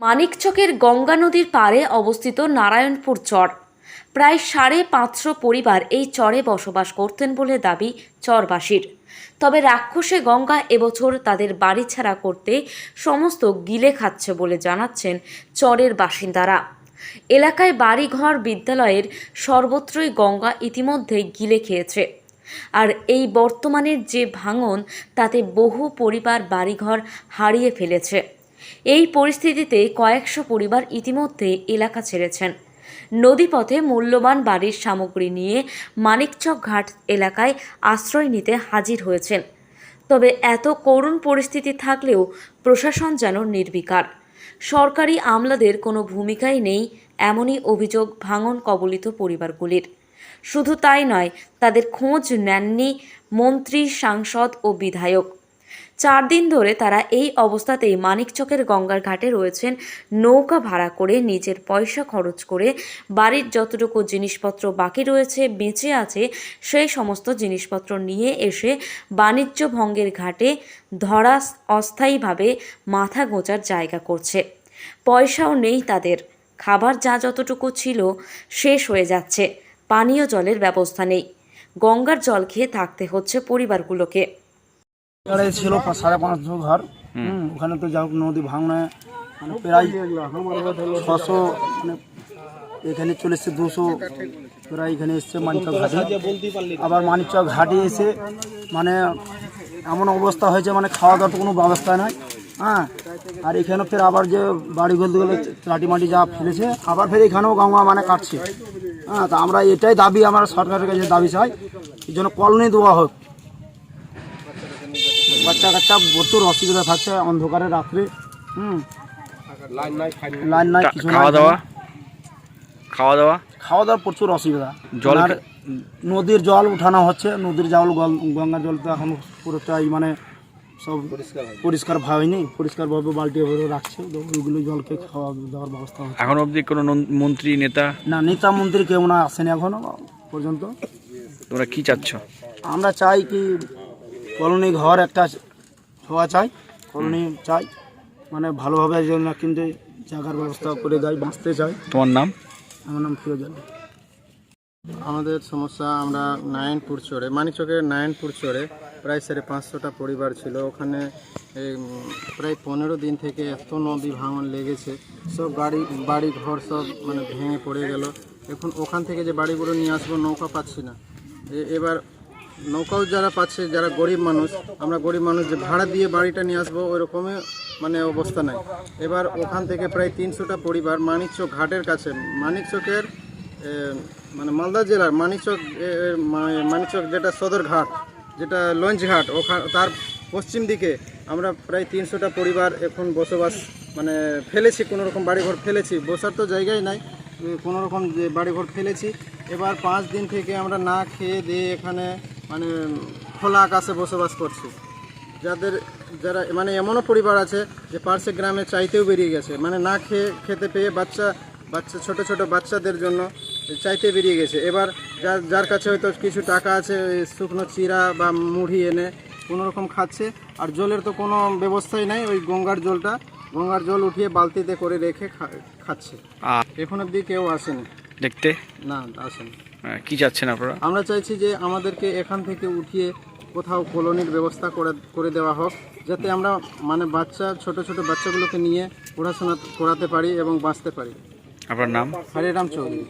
মানিকচকের গঙ্গা নদীর পাড়ে অবস্থিত নারায়ণপুর চর। প্রায় সাড়ে পাঁচশো পরিবার এই চরে বসবাস করতেন বলে দাবি চরবাসীর। তবে রাক্ষসে গঙ্গা এবছর তাদের বাড়ি ছাড়া করতে সমস্ত গিলে খাচ্ছে বলে জানাচ্ছেন চরের বাসিন্দারা। এলাকায় বাড়িঘর বিদ্যালয়ের সর্বত্রই গঙ্গা ইতিমধ্যে গিলে খেয়েছে। আর এই বর্তমানের যে ভাঙন, তাতে বহু পরিবার বাড়িঘর হারিয়ে ফেলেছে। এই পরিস্থিতিতে কয়েকশো পরিবার ইতিমধ্যে এলাকা ছেড়েছেন। নদীপথে মূল্যবান বাড়ির সামগ্রী নিয়ে মানিকচক ঘাট এলাকায় আশ্রয় নিতে হাজির হয়েছেন। তবে এত করুণ পরিস্থিতি থাকলেও প্রশাসন যেন নির্বিকার। সরকারি আমলাদের কোনো ভূমিকাই নেই এমনই অভিযোগ ভাঙন কবলিত পরিবারগুলির। শুধু তাই নয়, তাদের খোঁজ নেননি মন্ত্রী, সাংসদ ও বিধায়ক। চার দিন ধরে তারা এই অবস্থাতেই মানিকচকের গঙ্গার ঘাটে রয়েছেন। নৌকা ভাড়া করে নিজের পয়সা খরচ করে বাড়ির যতটুকু জিনিসপত্র বাকি রয়েছে, বেঁচে আছে, সেই সমস্ত জিনিসপত্র নিয়ে এসে বাণিজ্য ভঙ্গের ঘাটে ধরা অস্থায়ীভাবে মাথা গোঁজার জায়গা করছে। পয়সাও নেই তাদের। খাবার যা যতটুকু ছিল শেষ হয়ে যাচ্ছে। পানীয় জলের ব্যবস্থা নেই। গঙ্গার জল খেয়ে থাকতে হচ্ছে পরিবারগুলোকে। ছিল সাড়ে পাঁচশো ঘর। হুম, ওখানে তো যাই হোক নদী ভাঙনে মানে প্রায় ছশো মানে এখানে চলে এসছে দুশো প্রায় এখানে এসছে মানিকচক ঘাটে। আবার মানিকচক ঘাটে এসে মানে এমন অবস্থা হয়েছে মানে খাওয়া দাওয়ার কোনো ব্যবস্থা নাই। হ্যাঁ আর এখানে ফের আবার যে বাড়ি গেলে লাটি মাটি যা ফেলেছে আবার ফের এখানেও গঙ্গা মানে কাটছে। হ্যাঁ তা আমরা এটাই দাবি আমরা সরকারের কাছে দাবি চাই এই জন্য কলোনি দেওয়া হোক। বাচ্চা কাচ্চা প্রচুর অসুবিধা থাকছে অন্ধকারে রাত্রে। হুম। লাইন নাই কিছু খাওয়া দাওয়া? খাওয়া দাওয়া? খাওয়া দাওয়ার প্রচুর অসুবিধা। জল নদীর জল উঠানো হচ্ছে নদীর জল গঙ্গার জল তো এখন পুরোটাই মানে সব পরিষ্কার হয়নি পরিষ্কারভাবে বালতি ভরে রাখছে ওইগুলো জলকে খাওয়া দাওয়ার ব্যবস্থা হচ্ছে। এখন অবধি কোনো মন্ত্রী নেতা? না নেতা মন্ত্রী কেউ না আসেনি এখনও পর্যন্ত। তোমরা কি চাচ্ছ? আমরা চাই কি কলোনি ঘর একটা হওয়া চাই কলোনি চাই মানে ভালোভাবে যেন কিন্তু জায়গার ব্যবস্থা করে দেয় বাঁচতে চাই তোমার নাম? আমার নাম ফিরোজ আলী। আমাদের সমস্যা আমরা নারায়ণপুর চড়ে মানিকচকের নারায়ণপুর চড়ে প্রায় সাড়ে পাঁচশোটা পরিবার ছিল। ওখানে প্রায় পনেরো দিন থেকে এত নদী ভাঙন লেগেছে সব বাড়ি বাড়ি ঘর সব মানে ভেঙে পড়ে গেল। এখন ওখান থেকে যে বাড়িগুলো নিয়ে আসব নৌকা পাচ্ছি না। এ- এবার নৌকাও যারা পাচ্ছে, যারা গরিব মানুষ, আমরা গরিব মানুষ যে ভাড়া দিয়ে বাড়িটা নিয়ে আসব ওইরকমই মানে অবস্থা নাই। এবার ওখান থেকে প্রায় তিনশোটা পরিবার মানিকচক ঘাটের কাছে, মানিকচকের মানে মালদা জেলার মানিকচক মানিকচক যেটা সদর ঘাট, যেটা লঞ্চ ঘাট ওখান তার পশ্চিম দিকে আমরা প্রায় তিনশোটা পরিবার এখন বসবাস মানে ফেলেছি কোনো রকম বাড়িঘর ফেলেছি। বসার তো জায়গাই নাই কোনো রকম বাড়িঘর ফেলেছি। এবার পাঁচ দিন থেকে আমরা না খেয়ে দিয়ে এখানে মানে খোলা আকাশে বসবাস করছি। যাদের যারা মানে এমনও পরিবার আছে যে পার্শ্বে গ্রামে চাইতেও বেরিয়ে গেছে। মানে না খেয়ে খেতে পেয়ে বাচ্চা বাচ্চা ছোট ছোট বাচ্চাদের জন্য চাইতে বেরিয়ে গেছে। এবার যার যার কাছে হয়তো কিছু টাকা আছে শুকনো চিরা বা মুড়ি এনে কোনো রকম খাচ্ছে আর জলের তো কোনো ব্যবস্থাই নাই ওই গঙ্গার জলটা গঙ্গার জল উঠিয়ে বালতিতে করে রেখে খাচ্ছে। এখন অবধি কেউ আসেনি। দেখতে? না আসেনি। কি চাচ্ছেন আপনারা? আমরা চাইছি যে আমাদেরকে এখান থেকে উঠিয়ে কোথাও কলোনির ব্যবস্থা করে করে দেওয়া হোক যাতে আমরা মানে বাচ্চা ছোট ছোট বাচ্চাগুলোকে নিয়ে পড়াশোনা করাতে পারি এবং বাঁচতে পারি। আপনার নাম? হরিরাম চৌধুরী।